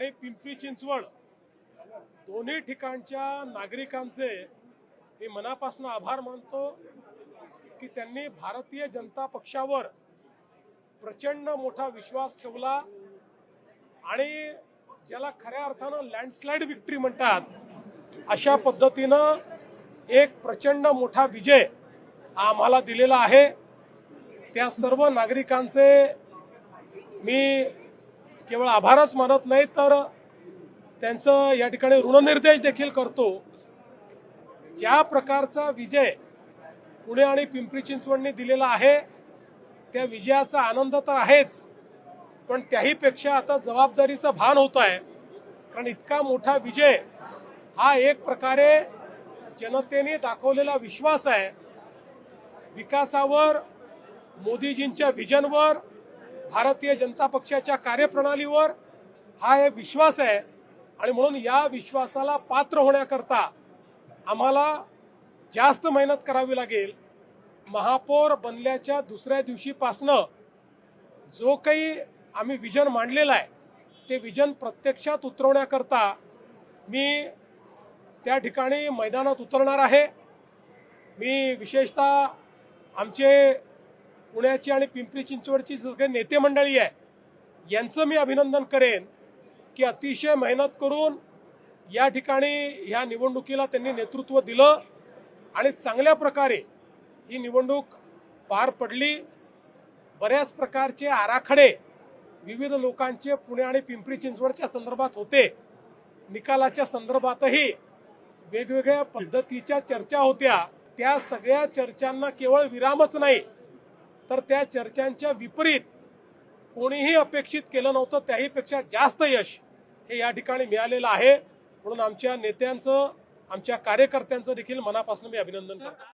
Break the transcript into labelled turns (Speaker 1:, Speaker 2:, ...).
Speaker 1: चिंचवड दोन्ही ठिकाणच्या नागरिकांचे मी मनापासून आभार मानतो की त्यांनी भारतीय जनता पक्षावर प्रचंड मोठा विश्वास ठेवला आणि ज्याला खऱ्या अर्थानं लँडस्लाईड विक्ट्री म्हणतात अशा पद्धतीनं एक प्रचंड मोठा विजय आम्हाला दिलेला आहे. त्या सर्व नागरिकांचे मी केवळ आभारच मानत नाही तर त्यांचं या ठिकाणी ऋणनिर्देश देखील करतो. ज्या प्रकारचा विजय पुणे आणि पिंपरी चिंचवडने दिलेला आहे त्या विजयाचा आनंद तर आहेच पण त्याहीपेक्षा आता जबाबदारीचं भान होत आहे. कारण इतका मोठा विजय हा एक प्रकारे जनतेने दाखवलेला विश्वास आहे. विकासावर मोदीजींच्या विजनवर भारतीय जनता पक्षाच्या कार्यप्रणालीवर हा एक विश्वास आहे. आणि म्हणून या विश्वासाला पात्र होण्याकरता आम्हाला जास्त मेहनत करावी लागेल. महापौर बनल्याच्या दुसऱ्या दिवशीपासनं जो काही आम्ही विजन मांडलेलं आहे ते विजन प्रत्यक्षात उतरवण्याकरता मी त्या ठिकाणी मैदानात उतरणार आहे. मी विशेषतः आमचे पुण्याची आणि पिंपरी चिंचवडची सगळे नेते मंडळी आहे यांचं मी अभिनंदन करेन की अतिशय मेहनत करून या ठिकाणी ह्या निवडणुकीला त्यांनी नेतृत्व दिलं आणि चांगल्या प्रकारे ही निवडणूक पार पडली. बऱ्याच प्रकारचे आराखडे विविध लोकांचे पुणे आणि पिंपरी चिंचवडच्या संदर्भात होते. निकालाच्या संदर्भातही वेगवेगळ्या पद्धतीच्या चर्चा होत्या. त्या सगळ्या चर्चांना केवळ विरामच नाही तर त्या चर्चांच्या विपरीत कोणीही अपेक्षित केलं नव्हतं त्याहीपेक्षा जास्त यश हे या ठिकाणी मिळालेलं आहे. म्हणून आमच्या नेत्यांचं आमच्या कार्यकर्त्यांचं देखील मनापासून मी अभिनंदन करतो.